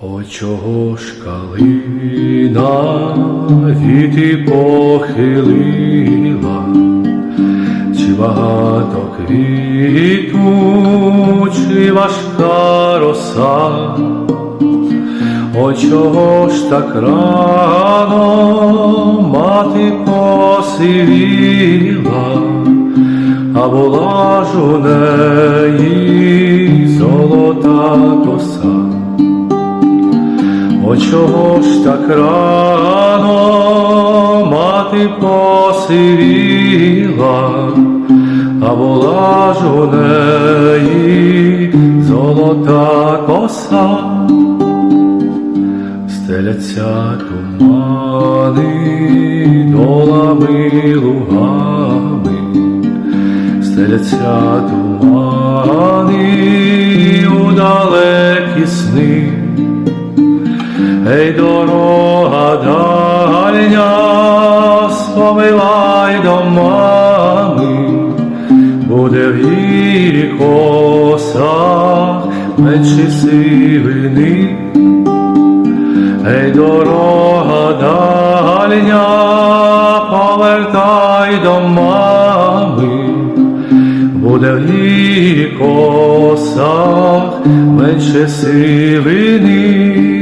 О, чого ж калина віти похилила, чи багато квіту, чи важка роса, О, чого ж так рано мати посивіла, а була ж у неї золота коса. О чого ж так рано мати посивіла, а була ж у неї золота коса, стеляться тумани долами лугами, стеляться тумани Ей, дорога дальня, спомивай до мами, буде в її косах менші сивини. Ей, дорога дальня, повертай до мами, буде в її косах менше сивини.